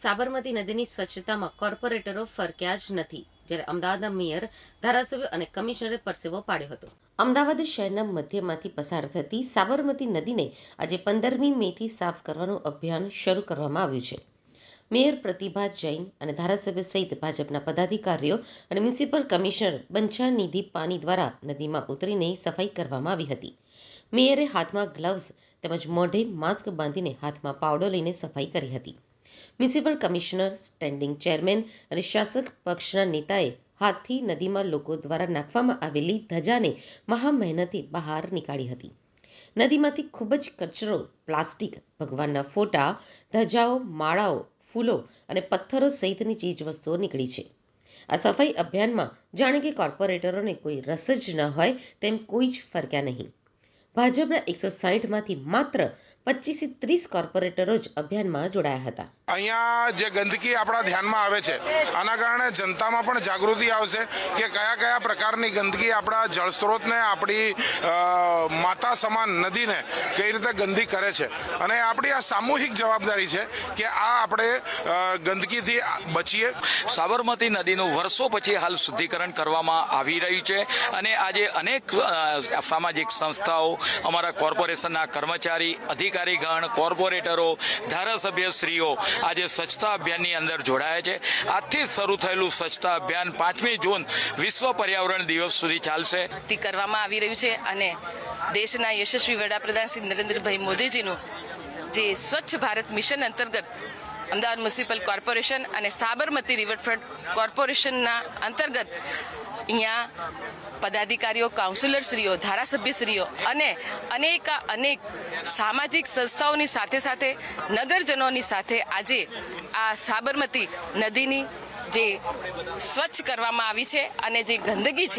સાબરમતી નદીની સ્વચ્છતામાં કોર્પોરેટરો ફરક્યા જ નથી, જ્યારે અમદાવાદના મેયર, ધારાસભ્યો અને કમિશનરે પરસેવો પાડ્યો હતો. અમદાવાદ શહેરના મધ્યમાંથી પસાર થતી સાબરમતી નદીને આજે પંદરમી મેથી સાફ કરવાનું અભિયાન શરૂ કરવામાં આવ્યું છે. મેયર પ્રતિભા જૈન અને ધારાસભ્ય સહિત ભાજપના પદાધિકારીઓ અને મ્યુનિસિપલ કમિશનર બંછાનિધિ પાની દ્વારા નદીમાં ઉતરીને સફાઈ કરવામાં આવી હતી. મેયરે હાથમાં ગ્લવ્સ તેમજ મોઢે માસ્ક બાંધીને હાથમાં પાવડો લઈને સફાઈ કરી હતી. મ્યુનિસિપલ કમિશનર, સ્ટેન્ડિંગ ચેરમેન અને શાસક પક્ષના નેતાએ હાથથી નદીમાં લોકો દ્વારા નાખવામાં આવેલી ધજાને મહામહેનતે બહાર નીકાળી હતી. નદીમાંથી ખૂબ જ કચરો, પ્લાસ્ટિક, ભગવાનના ફોટા, ધજાઓ, માળાઓ, ફૂલો અને પથ્થરો સહિતની ચીજવસ્તુઓ નીકળી છે. આ સફાઈ અભિયાનમાં જાણે કે કોર્પોરેટરોને કોઈ રસ જ ન હોય તેમ કોઈ જ ફરક્યા નહીં. ભાજપના એકસો સાહીઠમાંથી માત્ર પચીસથી ત્રીસ કોર્પોરેટરો જ અભિયાનમાં જોડાયા હતા. અહીંયા જે ગંદકી આપણા ધ્યાનમાં આવે છે આના કારણે જનતામાં પણ જાગૃતિ આવશે કે કયા કયા પ્રકારની ગંદકી આપણા જળસ્ત્રોતને આપણી માતા સમાન નદીને કઈ રીતે ગંદી કરે છે. અને આપણી આ સામૂહિક જવાબદારી છે કે આ આપણે ગંદકીથી બચીએ. સાબરમતી નદીનું વર્ષો પછી હાલ શુદ્ધિકરણ કરવામાં આવી રહ્યું છે અને આજે અનેક સામાજિક સંસ્થાઓ અમારા કોર્પોરેશનના કર્મચારી અધિકારીગણ કોર્પોરેટરો ધારાસભ્યશ્રીઓ આજે સ્વચ્છતા અભિયાનની અંદર જોડાયા છે. આજથી શરૂ થયેલું સ્વચ્છતા અભિયાન પાંચમી જૂન વિશ્વ પર્યાવરણ દિવસ સુધી ચાલશે. કરવામાં આવી રહ્યું છે અને દેશના યશસ્વી વડાપ્રધાન શ્રી નરેન્દ્રભાઈ મોદીજીનું જે સ્વચ્છ ભારત મિશન અંતર્ગત અમદાવાદ મ્યુનિસિપલ કોર્પોરેશન અને સાબરમતી રિવરફ્રન્ટ કોર્પોરેશનના અંતર્ગત અહીંયા પદાધિકારીઓ, કાઉન્સિલરશ્રીઓ, ધારાસભ્યશ્રીઓ અને અનેકા અનેક સામાજિક સંસ્થાઓની સાથે સાથે નગરજનોની સાથે આજે આ સાબરમતી નદીની જે સ્વચ્છ કરવામાં આવી છે અને જે ગંદકી છે